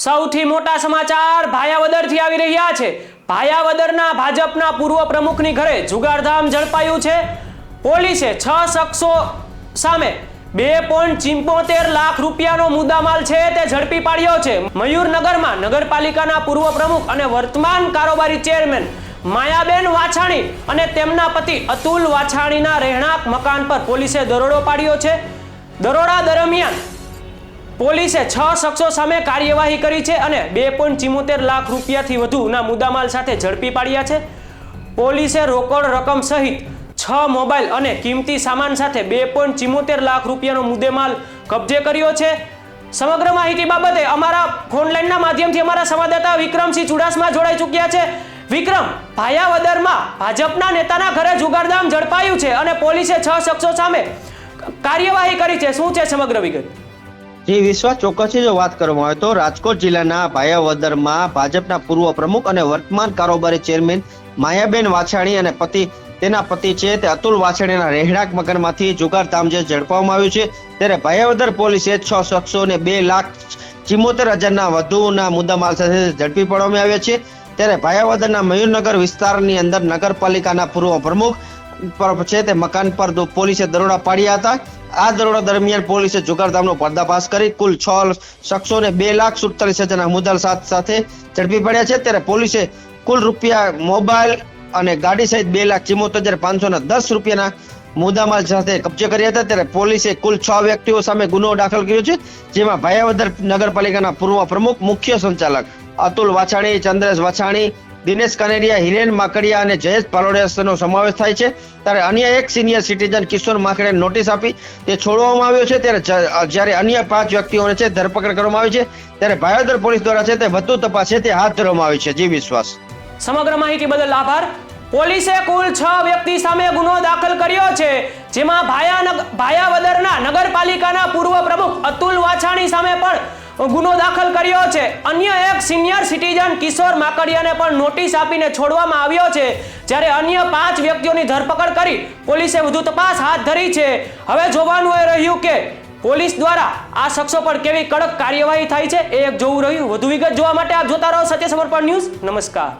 સૌથી મોટા સમાચાર ભાયાવદરથી આવી રહ્યા છે. ભાયાવદરના ભાજપના પૂર્વ પ્રમુખની ઘરે જુગારધામ ઝડપાયું છે. પોલીસે છ શખ્સો સામે બે પોઈન્ટ ચિંપોતેર લાખ રૂપિયાનો મુદ્દામાલ છે તે ઝડપી પાડ્યો છે. મયુરનગરમાં નગરપાલિકાના પૂર્વ પ્રમુખ અને વર્તમાન કારોબારી ચેરમેન માયાબેન વાછાણી અને તેમના પતિ અતુલ વાછાણીના રહેણાંક મકાન પર પોલીસે દરોડો પાડ્યો છે. દરોડા દરમિયાન પોલીસે છ શખ્સો સામે કાર્યવાહી કરી છે અને બે પોઈન્ટ ચિમોતેર લાખ રૂપિયાથી વધુના મુદ્દામાલ સાથે ઝડપી પાડ્યા છે. પોલીસે રોકડ રકમ સહિત છ મોબાઈલ અને કિંમતી સામાન સાથે બે પોઈન્ટ ચિમોતેર લાખ રૂપિયાનો મુદ્દેમાલ કબજે કર્યો છે. સમગ્ર માહિતી બાબતે અમારા ફોન લાઈનના માધ્યમથી અમારા સંવાદદાતા વિક્રમસિંહ ચુડાસમા જોડાઈ ચૂક્યા છે. વિક્રમ, ભાયાવદરમાં ભાજપના નેતાના ઘરે જુગારધામ ઝડપાયું છે અને પોલીસે છ શખ્સો સામે કાર્યવાહી કરી છે. શું છે સમગ્ર વિગત? જે વિશ્વાસ ચોક્કસથી જો વાત કરવામાં આવે તો રાજકોટ જિલ્લાના ભાયાવદરમાં ભાજપના પૂર્વ પ્રમુખ અને વર્તમાન કારોબારી ચેરમેન માયાબેન વાછાણી અને પતિ, તેના પતિ છે તે અતુલ વાછાણીના રહેણાંક મકાનમાંથી જુગારધામ જે ઝડપવામાં આવ્યું છે. ત્યારે ભાયાવદર પોલીસે છ શખ્સોને બે લાખ ચિમોતેર હજારના વધુના મુદ્દામાલ સાથે ઝડપી પાડવામાં આવ્યા છે. ત્યારે ભાયાવદરના મયુરનગર વિસ્તારની અંદર નગરપાલિકાના પૂર્વ પ્રમુખ પર છે તે મકાન પર પોલીસે દરોડા પાડ્યા હતા. આ દરોડા દરમિયાન પોલીસે જુગારધામનો પર્દાફાશ કરી કુલ છ શખ્સોને બે લાખ સુડતાલીસ હજારના મુદ્દા સાથ સાથે ઝડપી પડ્યા છે. ત્યારે પોલીસે કુલ રૂપિયા મોબાઈલ અને ગાડી સહિત બે લાખ ચિમોતેર હજાર પાંચસો ના દસ રૂપિયાના મુદ્દામાલ સાથે કબજે કર્યા હતા. ત્યારે પોલીસે કુલ છ વ્યક્તિઓ સામે ગુનો દાખલ કર્યો છે, જેમાં ભાયાવદર નગરપાલિકાના પૂર્વ પ્રમુખ, મુખ્ય સંચાલક અતુલ વાછાણી, ચંદ્રેશ વાછાણી દિનેશ કનેરિયા, હિરેન માકડિયા અને જયેશ પાલોડિયાનો સમાવેશ થાય છે. ત્યારે અન્ય એક સિનિયર સિટીઝન કિશોર માકડિયાને નોટિસ આપી તે છોડવામાં આવ્યો છે. ત્યારે જ્યારે અન્ય પાંચ વ્યક્તિઓને છે ધરપકડ કરવામાં આવી છે. ત્યારે ભાયોદર પોલીસ દ્વારા છે તે વધુ તપાસ છે તે હાથ ધરવામાં આવી છે. જી વિશ્વાસ. સમગ્ર માહિતી બદલ આભાર. પોલીસે કુલ છ વ્યક્તિ સામે ગુનો દાખલ કર્યો છે, જેમાં ભાયાનગ ભાયાવદરના નગરપાલિકાના પૂર્વ પ્રમુખ અતુલ વાછાણી સામે પણ ગુનો દાખલ કર્યો છે. અન્ય એક સિનિયર સિટીઝન કિશોર માકડિયાને પણ નોટિસ આપીને છોડવામાં આવ્યો છે. જ્યારે અન્ય પાંચ વ્યક્તિઓની ધરપકડ કરી પોલીસે વધુ તપાસ હાથ ધરી છે. હવે જોવાનું એ રહ્યું કે પોલીસ દ્વારા આ શખ્સો પર કેવી કડક કાર્યવાહી થાય છે એ એક જોવું રહ્યું. વધુ વિગત જોવા માટે આપ જોતા રહો સત્ય સમર્પણ ન્યૂઝ. નમસ્કાર.